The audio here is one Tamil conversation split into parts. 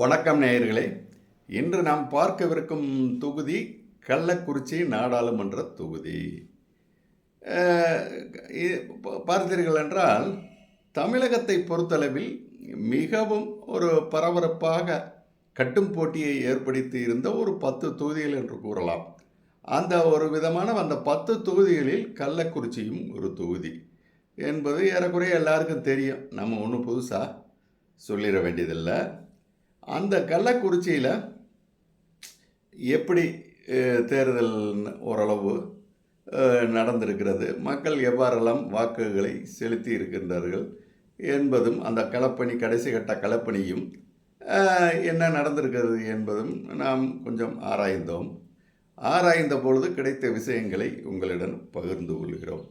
வணக்கம் நேயர்களே. இன்று நாம் பார்க்கவிருக்கும் தொகுதி கள்ளக்குறிச்சி நாடாளுமன்ற தொகுதி. பார்த்தீர்கள் என்றால் தமிழகத்தை பொறுத்தளவில் மிகவும் ஒரு பரபரப்பாக கட்டும் போட்டியை ஏற்படுத்தி இருந்த ஒரு பத்து தொகுதிகள் என்று கூறலாம். அந்த ஒரு விதமான அந்த பத்து தொகுதிகளில் கள்ளக்குறிச்சியும் ஒரு தொகுதி என்பது ஏறக்குறைய எல்லாருக்கும் தெரியும். நம்ம ஒன்றும் புதுசாக சொல்லிட வேண்டியதில்லை. அந்த கள்ளக்குறிச்சியில் எப்படி தேர்தல் ஓரளவு நடந்திருக்கிறது மக்கள் எவ்வாறெல்லாம் வாக்குகளை செலுத்தி இருக்கின்றார்கள் என்பதும் அந்த களப்பணி கடைசி கட்ட களப்பணியும் என்ன நடந்திருக்கிறது என்பதும் நாம் கொஞ்சம் ஆராய்ந்தோம். ஆராய்ந்த பொழுது கிடைத்த விஷயங்களை உங்களிடம் பகிர்ந்து கொள்கிறோம்.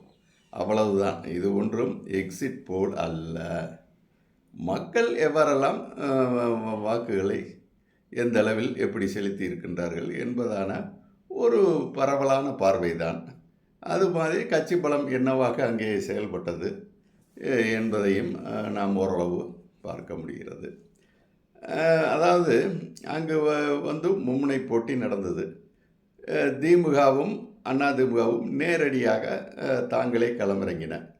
அவ்வளவுதான். இது ஒன்றும் எக்ஸிட் போல் அல்ல. மக்கள் எவ்வாறெல்லாம் வாக்குகளை எந்த அளவில் எப்படி செலுத்தி இருக்கின்றார்கள் என்பதான ஒரு பரவலான பார்வைதான். அது மாதிரி கட்சி பலம் என்னவாக அங்கே செயல்பட்டது என்பதையும் நாம் ஓரளவு பார்க்க முடிகிறது. அதாவது அங்கு வ- வந்து மும்முனை போட்டி நடந்தது. திமுகவும் அதிமுகவும் நேரடியாக தாங்களே களமிறங்கின.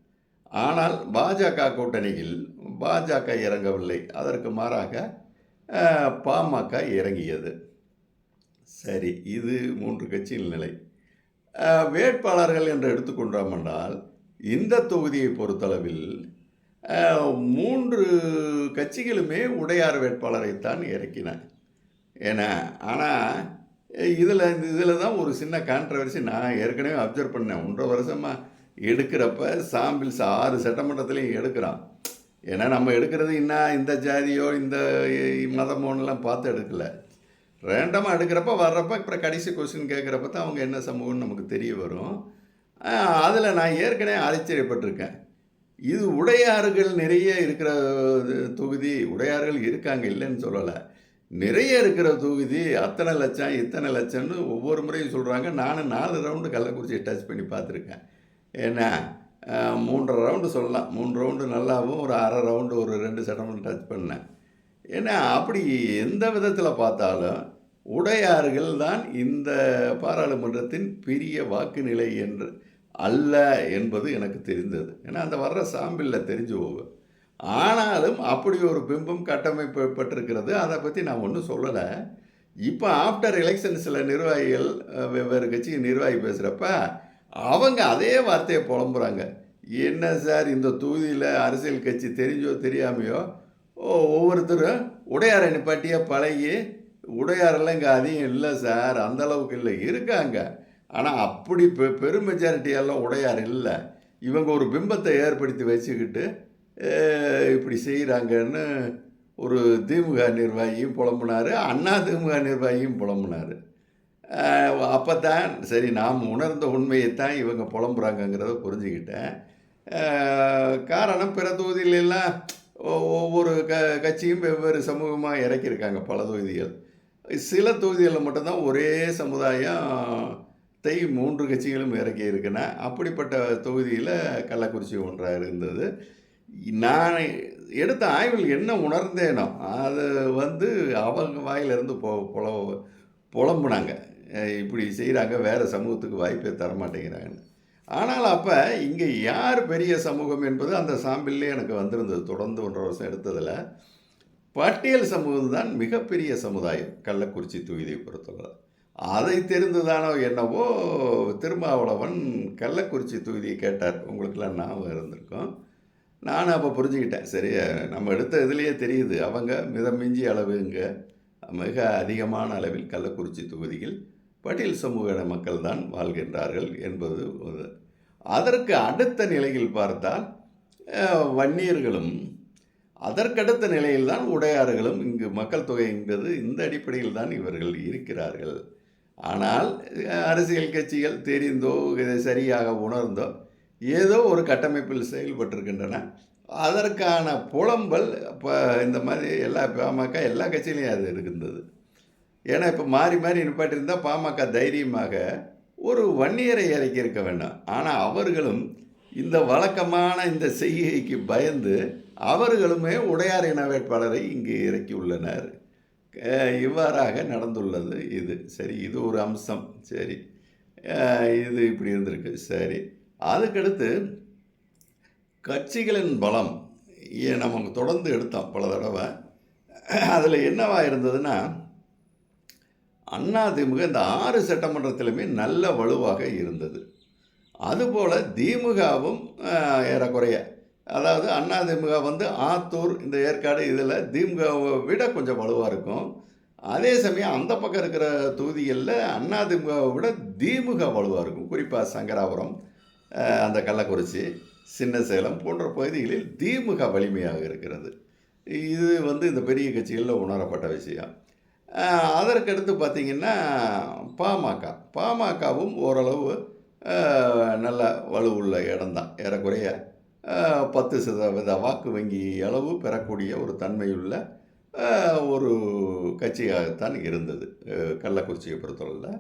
ஆனால் பாஜக கூட்டணியில் பாஜக இறங்கவில்லை. அதற்கு மாறாக பாமக இறங்கியது. சரி இது மூன்று கட்சியின் நிலை. வேட்பாளர்கள் என்று எடுத்துக்கொண்டோம் என்றால் இந்த தொகுதியை பொறுத்தளவில் மூன்று கட்சிகளுமே உடையார் வேட்பாளரைத்தான் இறக்கின. ஏன்னா ஆனால் இதில் இந்த இதில் தான் ஒரு சின்ன கான்ட்ரவர்சி நான் ஏற்கனவே அப்சர்வ் பண்ணேன். ஒன்றரை வருஷமாக எடுக்கிறப்ப சாம்பிள்ஸ் ஆறு சட்டமன்றத்துலேயும் எடுக்கிறான். ஏன்னா நம்ம எடுக்கிறது என்ன இந்த ஜாதியோ இந்த மதமோன்னெலாம் பார்த்து எடுக்கல. ரேண்டமாக எடுக்கிறப்ப வர்றப்ப அப்புறம் கடைசி கொஸ்டின் கேட்குறப்ப தான் அவங்க என்ன சமூகம்னு நமக்கு தெரிய வரும். அதில் நான் ஏற்கனவே ஆச்சரியப்பட்டிருக்கேன். இது உடையாறுகள் நிறைய இருக்கிற தொகுதி உடையாறுகள் இருக்காங்க இல்லைன்னு சொல்லலை. நிறைய இருக்கிற தொகுதி அத்தனை லட்சம் இத்தனை லட்சம்னு ஒவ்வொரு முறையும் சொல்கிறாங்க நானும் நாலு ரவுண்டு கள்ளக்குறிச்சியை டச் பண்ணி பார்த்துருக்கேன். ஏன்னா மூன்று மூன்றரை ரவுண்டு சொல்லலாம். மூணு ரவுண்டு நல்லாவும் ஒரு அரை ரவுண்டு ஒரு ரெண்டு சட்டமன்றம் டச் பண்ணேன். ஏன்னா அப்படி எந்த விதத்தில் பார்த்தாலும் உடையார்கள் தான் இந்த பாராளுமன்றத்தின் பெரிய வாக்கு நிலை என்று அல்ல என்பது எனக்கு தெரிந்தது. ஏன்னா அந்த வர்ற சாம்பிளில் தெரிஞ்சு போகும். ஆனாலும் அப்படி ஒரு பிம்பம் கட்டமைக்கப்பட்டிருக்கிறது. அதை பற்றி நான் ஒன்றும் சொல்லலை. இப்போ ஆஃப்டர் எலெக்ஷன்ஸில் நிர்வாகிகள் வெவ்வேறு கட்சி நிர்வாகி பேசுகிறப்ப அவங்க அதே வார்த்தையை புலம்புறாங்க. என்ன சார் இந்த தொகுதியில் அரசியல் கட்சி தெரிஞ்சோ தெரியாமையோ? ஒவ்வொருத்தரும் உடையாரை நிப்பாட்டியா பழகி உடையாரெல்லாம் இங்கே அதிகம் இல்லை சார் அந்தளவுக்கு இல்லை இருக்காங்க. ஆனால் அப்படி பெ பெரும் மெஜாரிட்டியெல்லாம் உடையார் இல்லை. இவங்க ஒரு பிம்பத்தை ஏற்படுத்தி வச்சுக்கிட்டு இப்படி செய்கிறாங்கன்னு ஒரு திமுக நிர்வாகியும் புலம்புனார் அண்ணா திமுக நிர்வாகியும் புலம்புனார். அப்போ தான் சரி நாம் உணர்ந்த உண்மையைத்தான் இவங்க புலம்புறாங்கங்கிறத புரிஞ்சுக்கிட்டேன். காரணம் பிற தொகுதியிலெல்லாம் ஒவ்வொரு க கட்சியும் வெவ்வேறு சமூகமாக இறக்கியிருக்காங்க பல தொகுதிகள். சில தொகுதிகளில் மட்டும்தான் ஒரே சமுதாயத்தை மூன்று கட்சிகளும் இறக்கி இருக்குன்னா அப்படிப்பட்ட தொகுதியில் கள்ளக்குறிச்சி ஒன்றாக இருந்தது. நான் எடுத்த ஆய்வில் என்ன உணர்ந்தேனோ அது வந்து அவங்க வாயிலிருந்து பொ புல புலம்புனாங்க. இப்படி செய்கிறாங்க வேறு சமூகத்துக்கு வாய்ப்பே தரமாட்டேங்கிறாங்கன்னு. ஆனால் அப்போ இங்கே யார் பெரிய சமூகம் என்பது அந்த சாம்பிள்லே எனக்கு வந்திருந்தது தொடர்ந்து ஒன்றரை வருஷம் எடுத்ததில். பட்டியல் சமூகம் தான் மிகப்பெரிய சமுதாயம் கள்ளக்குறிச்சி தொகுதியை பொறுத்தவரை. அதை தெரிந்துதானோ என்னவோ திருமாவளவன் கள்ளக்குறிச்சி தொகுதியை கேட்டார். உங்களுக்கெல்லாம் ஞாபகம் இருந்திருக்கும். நானும் அப்போ புரிஞ்சுக்கிட்டேன் சரி நம்ம எடுத்த இதுலேயே தெரியுது. அவங்க மிதமிஞ்சி அளவு இங்கே மிக அதிகமான அளவில் கள்ளக்குறிச்சி தொகுதியில் பட்டியல் சமூக மக்கள் தான் வாழ்கின்றார்கள் என்பது ஒரு அதற்கு அடுத்த நிலையில் பார்த்தால் வன்னியர்களும் அதற்கடுத்த நிலையில் தான் உடையாறுகளும் இங்கு மக்கள் தொகை என்பது இந்த அடிப்படையில் தான் இவர்கள் இருக்கிறார்கள். ஆனால் அரசியல் கட்சிகள் தெரிந்தோ இதை சரியாக உணர்ந்தோ ஏதோ ஒரு கட்டமைப்பில் செயல்பட்டிருக்கின்றன. அதற்கான புலம்பல் இப்போ இந்த மாதிரி எல்லா பாமக எல்லா கட்சியிலையும் அது இருக்கின்றது. ஏன்னா இப்போ மாறி மாறி நிப்பாட்டியிருந்தா பாமக தைரியமாக ஒரு வன்னியரை இறக்கி இருக்க வேண்டாம். ஆனால் அவர்களும் இந்த வழக்கமான இந்த செய்கைக்கு பயந்து அவர்களுமே உடையார் இன வேட்பாளரை இங்கு இறக்கியுள்ளனர். இவ்வாறாக நடந்துள்ளது இது. சரி இது ஒரு அம்சம். சரி. இது இப்படி இருந்திருக்கு. சரி. அதுக்கடுத்து கட்சிகளின் பலம் ஏ- நம்ம தொடர்ந்து எடுத்தோம் பல தடவை. அதில் என்னவாக இருந்ததுன்னா அதிமுக இந்த ஆறு சட்டமன்றத்திலுமே நல்ல வலுவாக இருந்தது. அதுபோல் திமுகவும் ஏறக்குறைய அதாவது அதிமுக வந்து ஆத்தூர் இந்த ஏற்காடு இதில் திமுகவை விட கொஞ்சம் வலுவாக இருக்கும். அதே சமயம் அந்த பக்கம் இருக்கிற தொகுதிகளில் அதிமுகவை விட திமுக வலுவாக இருக்கும். குறிப்பாக சங்கராபுரம் அந்த கள்ளக்குறிச்சி சின்ன சேலம் போன்ற பகுதிகளில் திமுக வலிமையாக இருக்கிறது. இது வந்து இந்த பெரிய கட்சிகளில் உணரப்பட்ட விஷயம். அதற்கடுத்து பார்த்திங்கன்னா பாமக. பாமகவும் ஓரளவு நல்ல வலுவுள்ள இடம்தான். ஏறக்குறைய பத்து சதவீத வாக்கு வங்கி அளவு பெறக்கூடிய ஒரு தன்மையுள்ள ஒரு கட்சியாகத்தான் இருந்தது கள்ளக்குறிச்சியை பொறுத்தவரையில்.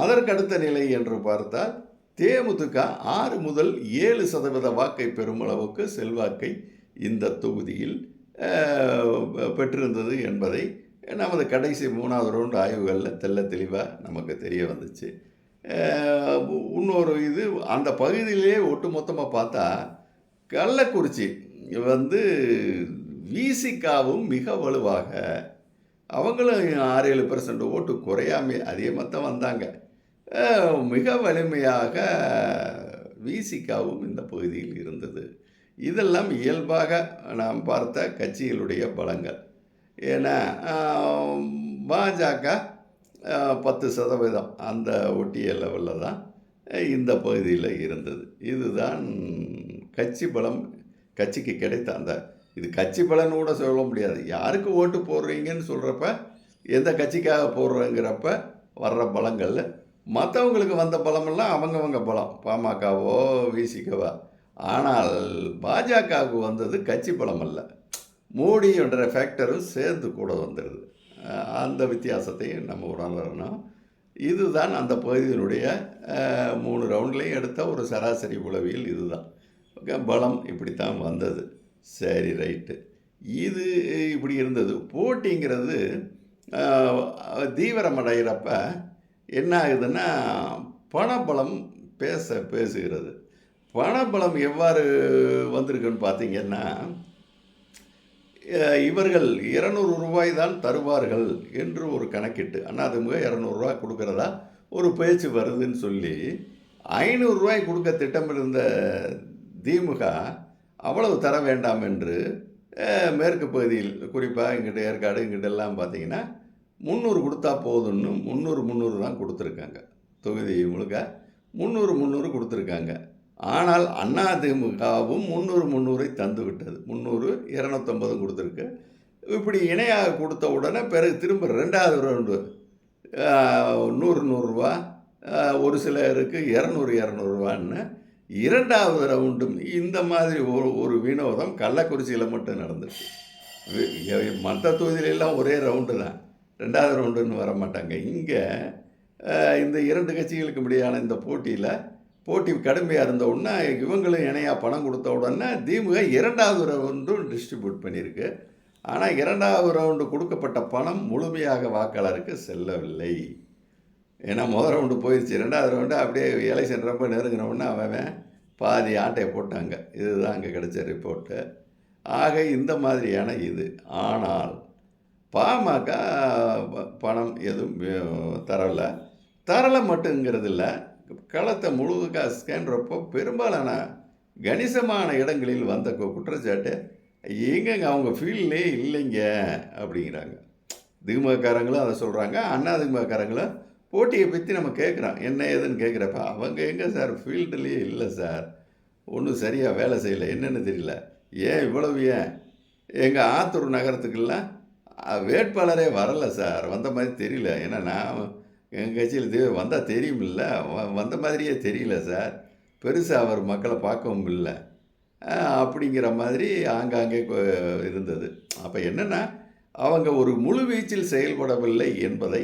அதற்கடுத்த நிலை என்று பார்த்தால் தேமுதிக ஆறு முதல் ஏழு சதவீத வாக்கை பெறும் அளவுக்கு செல்வாக்கை இந்த தொகுதியில் பெற்றிருந்தது என்பதை நமது கடைசி மூணாவது ரவுண்டு ஆய்வுகளில் தெள்ள தெளிவாக நமக்கு தெரிய வந்துச்சு. இன்னொரு இது அந்த பகுதியிலே ஒட்டுமொத்தமாக பார்த்தா கள்ளக்குறிச்சி வந்து விசிகாவும் மிக வலுவாக அவங்களும் ஆறு ஏழு பர்சன்ட் ஓட்டு குறையாமல் அதிகமாக தான் வந்தாங்க. மிக வலிமையாக விசிகாவும் இந்த பகுதியில் இருந்தது. இதெல்லாம் இயல்பாக நாம் பார்த்த கட்சிகளுடைய பலங்கள். ஏன்னா பாஜக பத்து சதவீதம் அந்த ஒட்டிய லெவலில் தான் இந்த பகுதியில் இருந்தது. இதுதான் கட்சி பலம் கட்சிக்கு கிடைத்த அந்த இது கட்சி பலன் கூட சொல்ல முடியாது. யாருக்கு ஓட்டு போடுறீங்கன்னு சொல்கிறப்ப எந்த கட்சிக்காக போடுறேங்கிறப்ப வர்ற பலங்கள் மற்றவங்களுக்கு வந்த பலமெல்லாம் அவங்கவங்க பலம். பாமகவோ விசிகவோ ஆனால் பாஜகவுக்கு வந்தது கட்சி பலம் அல்ல மோடின்ற ஃபேக்டரும் சேர்ந்து கூட வந்துடுது அந்த வித்தியாசத்தையும் நம்ம உணரணும் இதுதான் அந்த பகுதியினுடைய மூணு ரவுண்ட்லேயும் எடுத்த ஒரு சராசரி உளவியல் இதுதான். ஓகே பலம் இப்படித்தான் வந்தது. சரி ரைட்டு. இது இப்படி இருந்தது. போட்டிங்கிறது தீவிரம் தீவிரமடைகிறப்ப என்ன ஆகுதுன்னா பணபலம் பேச பேசுகிறது. பணபலம் எவ்வாறு வந்திருக்குன்னு பார்த்தீங்கன்னா இவர்கள் இருநூறு ரூபாய் தான் தருவார்கள் என்று ஒரு கணக்கிட்டு அண்ணாதிமுக இரநூறுவா கொடுக்குறதா? ஒரு பேச்சு வருதுன்னு சொல்லி ஐநூறுரூவாய் கொடுக்க திட்டமிருந்த திமுக அவ்வளவு தர வேண்டாம் என்று மேற்கு பகுதியில் குறிப்பாக இங்கிட்ட ஏற்காடு இங்கிட்ட எல்லாம் பார்த்தீங்கன்னா முந்நூறு கொடுத்தா போதும்னு முந்நூறு முந்நூறு தான் கொடுத்துருக்காங்க. தொகுதி முழுக்க முந்நூறு முந்நூறு கொடுத்துருக்காங்க. ஆனால் அதிமுகவும் முந்நூறு முந்நூறை தந்து விட்டது. முந்நூறு இரநூத்தம்பது கொடுத்துருக்கு. இப்படி இணையாக கொடுத்த உடனே பிறகு திரும்ப ரெண்டாவது ரவுண்டு நூறு நூறுரூவா ஒரு சிலருக்கு இரநூறு இரநூறுவான்னு இரண்டாவது ரவுண்டும் இந்த மாதிரி ஒரு ஒரு வினோதம் கள்ளக்குறிச்சியில் மட்டும் நடந்துச்சு. மற்ற தொகுதியிலெல்லாம் ஒரே ரவுண்டு தான். ரெண்டாவது ரவுண்டுன்னு வர மாட்டாங்க இங்கே இந்த இரண்டு கட்சிகளுக்கு இடையான இந்த போட்டியில் போட்டி கடுமையாக இருந்த உடனே இவங்களும் இணையாக பணம் கொடுத்த உடனே திமுக இரண்டாவது ரவுண்டும் டிஸ்ட்ரிபியூட் பண்ணியிருக்கு. ஆனால் இரண்டாவது ரவுண்டு கொடுக்கப்பட்ட பணம் முழுமையாக வாக்காளருக்கு செல்லவில்லை. ஏன்னா முதல் ரவுண்டு போயிடுச்சு ரெண்டாவது ரவுண்டு அப்படியே எலெக்ஷன் ரொம்ப நெருங்கினவுடனே அவன் பாதி ஆட்டையை போட்டாங்க. இதுதான் அங்கே கிடைச்ச ரிப்போர்ட்டு ஆக இந்த மாதிரியான இது. ஆனால் பாமக பணம் எதுவும் தரலை. தரலை மட்டுங்கிறது இல்லை களத்தை முழுக்க ஸ்கேன்றப்போ பெரும்பாலான கணிசமான இடங்களில் வந்த கு- குற்றச்சாட்டு எங்கங்க அவங்க ஃபீல்டே இல்லைங்க அப்படிங்கிறாங்க. திமுககாரங்களும் அதை சொல்கிறாங்க அண்ணா திமுககாரங்களும் போட்டியை பற்றி நம்ம கேட்குறோம். என்ன ஏதுன்னு கேட்குறப்ப அவங்க எங்கே சார்? ஃபீல்டுலேயே இல்லை சார். ஒன்றும் சரியாக வேலை செய்யலை. என்னென்னு தெரியல. ஏன் இவ்வளவு ஏன்? எங்கள் ஆத்தூர் நகரத்துக்கெல்லாம் வேட்பாளரே வரலை சார். வந்த மாதிரி தெரியல. ஏன்னா நான் எங்கள் கட்சியில் தெ வந்தால் தெரியுமில்ல. வ- வந்த மாதிரியே தெரியல சார். பெருசாக அவர் மக்களை பார்க்கவும் இல்லை. அப்படிங்கிற மாதிரி ஆங்காங்கே இருந்தது. அப்போ என்னென்னா அவங்க ஒரு முழு வீச்சில் செயல்படவில்லை என்பதை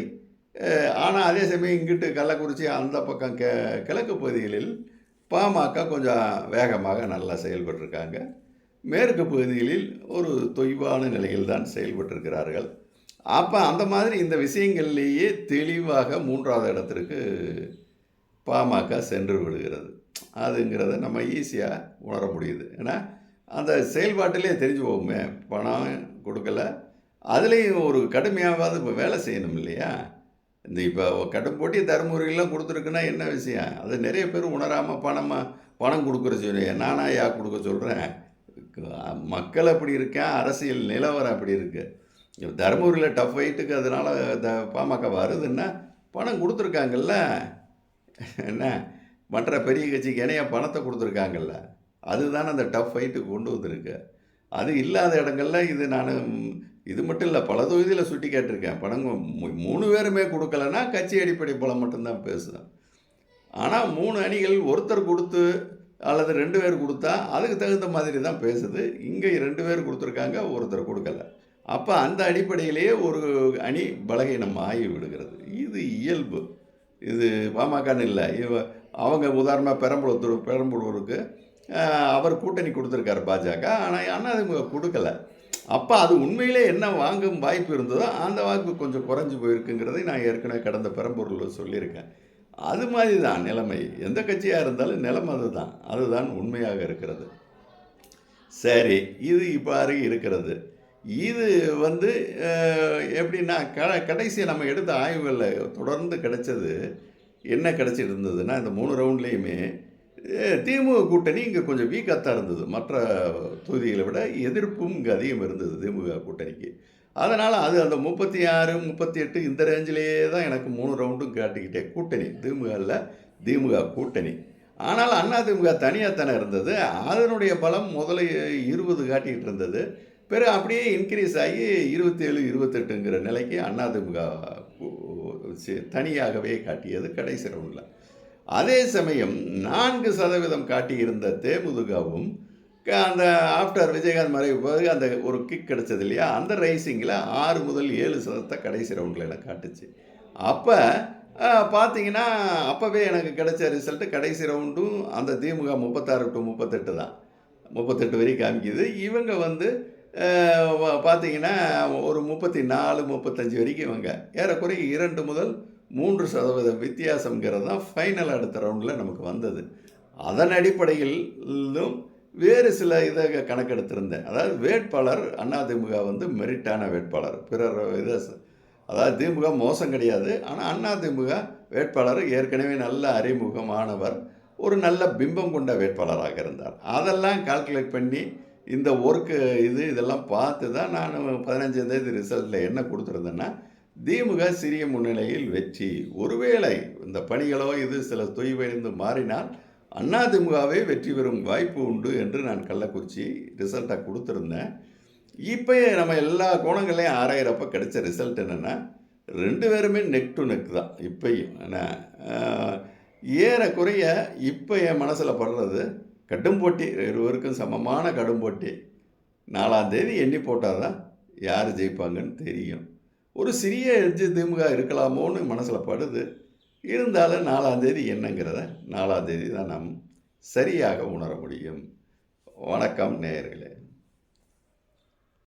ஆனால் அதே சமயம் இங்கிட்டு கள்ளக்குறிச்சி அந்த பக்கம் கெ கிழக்கு பகுதிகளில் பாமக கொஞ்சம் வேகமாக நல்லா செயல்பட்டிருக்காங்க. மேற்கு பகுதிகளில் ஒரு தொய்வான நிலையில் தான் செயல்பட்டிருக்கிறார்கள். அப்போ அந்த மாதிரி இந்த விஷயங்கள்லேயே தெளிவாக மூன்றாவது இடத்திற்கு பாமக சென்று விடுகிறது. அதுங்கிறத நம்ம ஈஸியாக உணர முடியுது. ஏன்னா அந்த செயல்பாட்டிலே தெரிஞ்சு போகுமே பணம் கொடுக்கல. அதுலேயும் ஒரு கடுமையாவது இப்போ வேலை செய்யணும் இல்லையா? இந்த இப்போ கடும் போட்டி தருமபுரியெல்லாம் கொடுத்துருக்குன்னா என்ன விஷயம்? அது நிறைய பேர் உணராமல் பணமாக பணம் கொடுக்குற சொல்லுவேன் நானா யா கொடுக்க சொல்கிறேன் மக்கள் அப்படி இருக்கேன் அரசியல் நிலவரம் அப்படி இருக்குது தருமபுரியில் டஃப் ஃபைட்டுக்கு அதனால் த பாமக வருதுன்னா பணம் கொடுத்துருக்காங்கல்ல. என்ன? மற்ற பெரிய கட்சிக்கு இணைய பணத்தை கொடுத்துருக்காங்கல்ல. அதுதானே அந்த டஃப் ஃபைட்டுக்கு கொண்டு வந்திருக்கு. அது இல்லாத இடங்கள்ல இது நான் இது மட்டும் இல்லை பல தொகுதியில் சுட்டி கேட்டிருக்கேன் பணம் மூணு பேருமே கொடுக்கலன்னா கட்சி அடிப்படை பலம் மட்டும்தான் பேசுவேன் ஆனால் மூணு அணிகள் ஒருத்தர் கொடுத்து அல்லது ரெண்டு பேர் கொடுத்தா அதுக்கு தகுந்த மாதிரி தான் பேசுது. இங்கே ரெண்டு பேர் கொடுத்துருக்காங்க ஒருத்தர் கொடுக்கல. அப்போ அந்த அடிப்படையிலேயே ஒரு அணி பலகீனம் ஆகி விடுகிறது. இது இயல்பு. இது பாமகன்னு இல்லை. இவ அவங்க உதாரணமாக பெரம்பலூர் பெரம்பலூருக்கு அவர் கூட்டணி கொடுத்துருக்காரு பாஜக. ஆனால் அதிமுக கொடுக்கல. அப்போ அது உண்மையிலே என்ன வாங்கும் வாய்ப்பு இருந்ததோ அந்த வாய்ப்பு கொஞ்சம் குறைஞ்சி போயிருக்குங்கிறதை நான் ஏற்கனவே கடந்த பெரம்பூரில் சொல்லியிருக்கேன். அது மாதிரி தான் நிலைமை. எந்த கட்சியாக இருந்தாலும் நிலைமை அதுதான். அதுதான் உண்மையாக இருக்கிறது. சரி இது இவ்வாறு இருக்கிறது. இது வந்து எப்படின்னா க கடைசியை நம்ம எடுத்த ஆய்வுகளில் தொடர்ந்து கிடைச்சது என்ன கிடச்சிருந்ததுன்னா இருந்ததுன்னா இந்த மூணு ரவுண்ட்லேயுமே திமுக கூட்டணி இங்கே கொஞ்சம் வீக்காக தான் இருந்தது. மற்ற தொகுதிகளை விட எதிர்ப்பும் இங்கே அதிகம் இருந்தது திமுக கூட்டணிக்கு. அதனால் அது அந்த முப்பத்தி ஆறு முப்பத்தி எட்டு இந்த ரேஞ்சிலேயே தான் எனக்கு மூணு ரவுண்டும் காட்டிக்கிட்டே கூட்டணி. திமுகவில் திமுக கூட்டணி. ஆனால் அண்ணா திமுக தனியாக தானே இருந்தது. அதனுடைய பலம் முதல்ல இருபது காட்டிக்கிட்டு இருந்தது. பிறகு அப்படியே இன்க்ரீஸ் ஆகி இருபத்தேழு இருபத்தெட்டுங்கிற நிலைக்கு அண்ணா தனியாகவே காட்டியது கடைசி ரவுண்டில். அதே சமயம் நான்கு சதவீதம் காட்டியிருந்த தேமுதுகவும் க- அந்த ஆஃப்டர் விஜயகாந்த் மறைவு பிறகு அந்த ஒரு கிக் கிடைச்சது இல்லையா? அந்த ரைசிங்கில் ஆறு முதல் ஏழு சதத்தை கடைசி ரவுண்டில் எனக்கு காட்டுச்சு. அப்போ பார்த்தீங்கன்னா அப்போவே எனக்கு கிடைச்ச ரிசல்ட்டு கடைசி ரவுண்டும் அந்த திமுக முப்பத்தாறு டு முப்பத்தெட்டு தான். முப்பத்தெட்டு வரைக்கும் காமிக்குது. இவங்க வந்து பார்த்தீங்கன்னா ஒரு முப்பத்தி நாலு முப்பத்தஞ்சு வரைக்கும் இவங்க. ஏறக்குறைய இரண்டு முதல் மூன்று சதவீத வித்தியாசங்கிறது தான் ஃபைனல் அடுத்த ரவுண்டில் நமக்கு வந்தது. அதன் அடிப்படையிலும் வேறு சில இதை கணக்கெடுத்திருந்தேன். அதாவது வேட்பாளர் அதிமுக வந்து மெரிட்டான வேட்பாளர். பிறர் இதை அதாவது திமுக மோசம் கிடையாது. ஆனால் அதிமுக வேட்பாளர் ஏற்கனவே நல்ல அறிமுகமானவர். ஒரு நல்ல பிம்பம் கொண்ட வேட்பாளராக இருந்தார். அதெல்லாம் கால்குலேட் பண்ணி இந்த ஒர்க்கு இது இதெல்லாம் பார்த்து தான் நான் பதினஞ்சாந்தேதி ரிசல்ட்டில் என்ன கொடுத்துருந்தேன்னா திமுக சிறிய முன்னிலையில் வெற்றி. ஒருவேளை இந்த பணிகளோ இது சில தொய்வடைந்து மாறினால் அதிமுகவே வெற்றி பெறும் வாய்ப்பு உண்டு என்று நான் கள்ளக்குறிச்சி ரிசல்ட்டாக கொடுத்துருந்தேன். இப்போ நம்ம எல்லா கோணங்களையும் ஆராயிறப்ப கிடைச்ச ரிசல்ட் என்னென்னா ரெண்டு பேருமே நெக் டு நெக் தான் இப்பையும். என்ன ஏறக்குறைய இப்போ என் மனசில் படுறது கடும் போட்டி இருவருக்கும் சமமான கடும் போட்டி நாலாம் தேதி எண்ணி போட்டால் தான் யார் ஜெயிப்பாங்கன்னு தெரியும். ஒரு சிறிய எட்ஜு திமுக இருக்கலாமோன்னு மனசில் படுது. இருந்தாலும் நாலாம் தேதி என்னங்கிறத நாலாம் தேதி தான் நாம் சரியாக உணர முடியும். வணக்கம் நேயர்களே.